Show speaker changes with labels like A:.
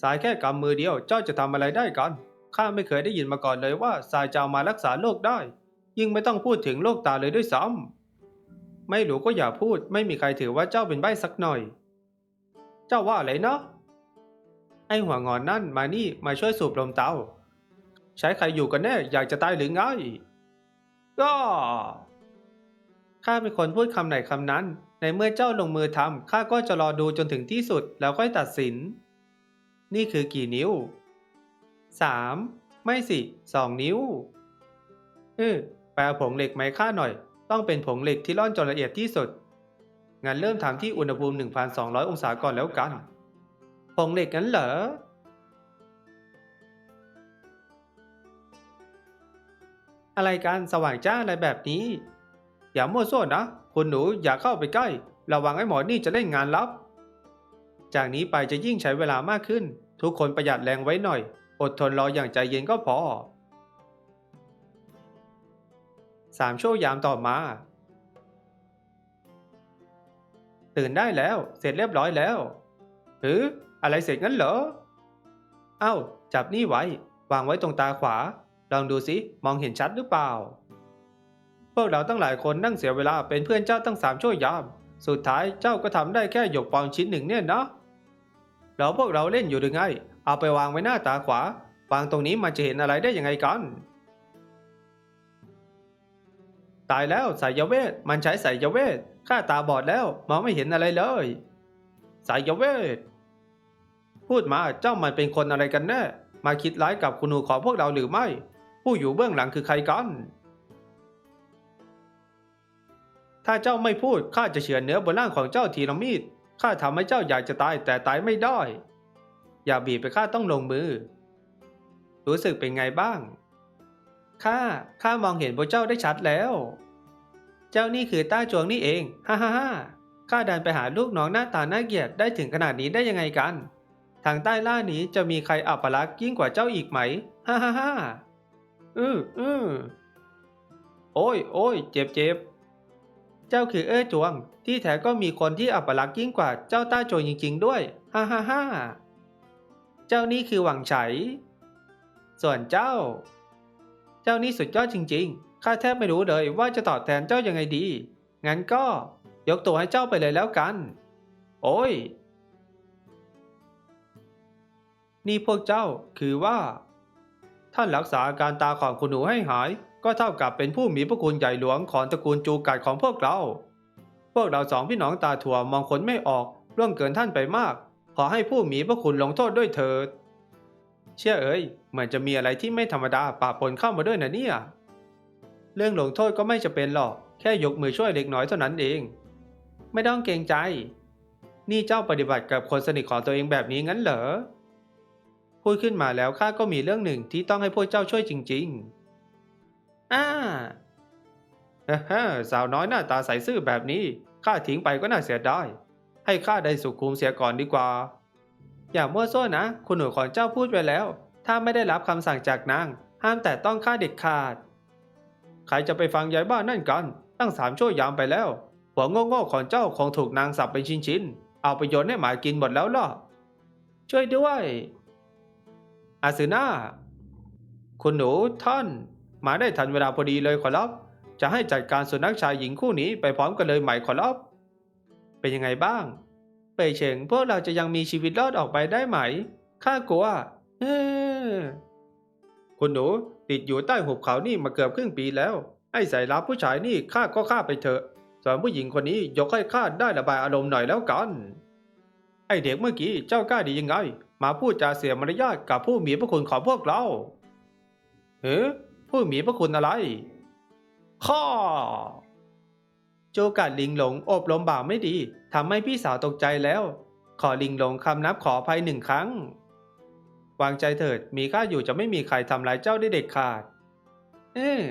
A: สายแค่กำมือเดียวเจ้าจะทำอะไรได้กัน ข้าไม่เคยได้ยินมาก่อนเลยว่าสายจะามารักษาโรคได้ ยิ่งไม่ต้องพูดถึงโรคตาเลยด้วยซ้ำไม่รู้ก็อย่าพูด ไม่มีใครถือว่าเจ้าเป็นใบ้สักหน่อย เจ้าว่าอะไรเนาะไอหัวงอนนั่นมานี่มาช่วยสูบลมเตา ใช้ใครอยู่กันแน่อยากจะตายหรือไงก็ข้าเป็นคนพูดคำไหนคำนั้น ในเมื่อเจ้าลงมือทำข้าก็จะรอดูจนถึงที่สุดแล้วค่อยตัดสิน นี่คือกี่นิ้วสามไม่สิสองนิ้วเออไปเอาผงเหล็กไหมาให้ข้าหน่อย ต้องเป็นผงเหล็กที่ร่อนจนละเอียดที่สุด งั้นเริ่มทำที่อุณหภูมิ 1,200 องศาก่อนแล้วกัน ผงเหล็กงั้นเหรออะไรกันสว่างจ้าอะไรแบบนี้ อย่ามั่วซั่วนะ คุณหนูอย่าเข้าไปใกล้ ระวังไอ้หมอนี่จะเล่นงานลับ จากนี้ไปจะยิ่งใช้เวลามากขึ้น ทุกคนประหยัดแรงไว้หน่อย อดทนรออย่างใจเย็นก็พอสามชั่วยามต่อมา ตื่นได้แล้ว เสร็จเรียบร้อยแล้วหืออะไรเสร็จงั้นเหรอเอ้า จับนี่ไว้ วางไว้ตรงตาขวา ลองดูสิมองเห็นชัดหรือเปล่า พวกเราตั้งหลายคนนั่งเสียเวลาเป็นเพื่อนเจ้าตั้งสามชั่วยาม สุดท้ายเจ้าก็ทำได้แค่หยกปองชิ้นหนึ่งเนี่ยนะ แล้วพวกเราเล่นอยู่หรือไง เอาไปวางไว้หน้าตาขวา วางตรงนี้มันจะเห็นอะไรได้ยังไงกัน ตายแล้วสายเวท มันใช้สายเวท ข้าตาบอดแล้วมองไม่เห็นอะไรเลย สายเวท พูดมาเจ้ามันเป็นคนอะไรกันแน่ มาคิดร้ายกับคุณหนูของพวกเราหรือไม่ ผู้อยู่เบื้องหลังคือใครกันถ้าเจ้าไม่พูดข้าจะเฉือนเนื้อบนร่างของเจ้าทีละมีด ข้าทำให้เจ้าอยากจะตายแต่ตายไม่ได้ อย่าบีบไปข้าต้องลงมือ รู้สึกเป็นไงบ้าง ข้า ข้ามองเห็นพวกเจ้าได้ชัดแล้ว เจ้านี่คือต้าจวงนี่เอง ฮ่าฮ่าฮ่าข้าดันไปหาลูกน้องหน้าตาน่าเกลียดได้ถึงขนาดนี้ได้ยังไงกัน ทางใต้ล่านี้จะมีใครอัปลักษณ์ยิ่งกว่าเจ้าอีกไหม ฮ่าฮ่าฮ่าอืออือโอ้ยโอ้ยเจ็บเจ็บ เจ้าคือเอ้อจวง ที่แท้ก็มีคนที่อัปลักษณ์ยิ่งกว่าเจ้าต้าโจวงจริง ๆ ด้วยฮ่าฮ่าฮ่าเจ้านี่คือหวังไฉ ส่วนเจ้า เจ้านี่สุดยอดจริง ๆ ข้าแทบไม่รู้เลยว่าจะตอบแทนเจ้ายังไงดี งั้นก็ยกตัวให้เจ้าไปเลยแล้วกัน โอ้ย นี่พวกเจ้าคือว่า ท่านรักษาอาการตาของคุณหนูให้หาย ก็เท่ากับเป็นผู้มีพระคุณใหญ่หลวงของตระกูลจูกัดของพวกเรา พวกเราสองพี่น้องตาถั่วมองคนไม่ออกร่วงเกินท่านไปมาก ขอให้ผู้มีพระคุณลงโทษด้วยเถิด เชื่อเอ๋ยเหมือนจะมีอะไรที่ไม่ธรรมดาปะปนเข้ามาด้วยนะเนี่ย เรื่องลงโทษก็ไม่จะเป็นหรอก แค่ยกมือช่วยเล็กน้อยเท่านั้นเอง ไม่ต้องเกรงใจ นี่เจ้าปฏิบัติกับคนสนิทของตัวเองแบบนี้งั้นเหรอ พูดขึ้นมาแล้วข้าก็มีเรื่องหนึ่งที่ต้องให้พวกเจ้าช่วยจริง ๆ อ่าฮ่าสาวน้อยหน้าตาใสซื่อแบบนี้ข้าทิ้งไปก็น่าเสียดายให้ข้าได้สุขุมเสียก่อนดีกว่า อย่ามั่วซั่วนะ คุณหนูของเจ้าพูดไปแล้ว ถ้าไม่ได้รับคำสั่งจากนาง ห้ามแต่ต้องข้าเด็ดขาด ใครจะไปฟังยายบ้านนั่นกัน ตั้งสามชั่วยามไปแล้ว หัวโง่ๆของเจ้าคงถูกนางสับเป็นชิ้นๆ เอาไปโยนให้หมากินหมดแล้วล่ะ ช่วยด้วยอาซึน่าคุณหนูท่าน มาได้ทันเวลาพอดีเลยขอรับ จะให้จัดการสุนัขชายหญิงคู่นี้ไปพร้อมกันเลยไหมขอรับ เป็นยังไงบ้าง เปยเฉิงพวกเราจะยังมีชีวิตรอดออกไปได้ไหม ข้ากลัวเออคุณหนูติดอยู่ใต้หุบเขานี่มาเกือบครึ่งปีแล้ว ไอ้สายลับผู้ชายนี่ข้าก็ฆ่าไปเถอะ ส่วนผู้หญิงคนนี้ยกให้ข้าได้ระบายอารมณ์หน่อยแล้วกัน ไอเด็กเมื่อกี้เจ้ากล้าดียังไง มาพูดจาเสียมารยาทกับผู้มีพระคุณของพวกเรา เฮ้ ผู้มีพระคุณอะไร ข้อ โจกัดลิงหลงอบรมบ่าวไม่ดีทำให้พี่สาวตกใจแล้ว ขอลิงหลงคำนับขออภัยหนึ่งครั้ง วางใจเถิดมีข้าอยู่จะไม่มีใครทำร้ายเจ้าได้เด็ดขาด เออ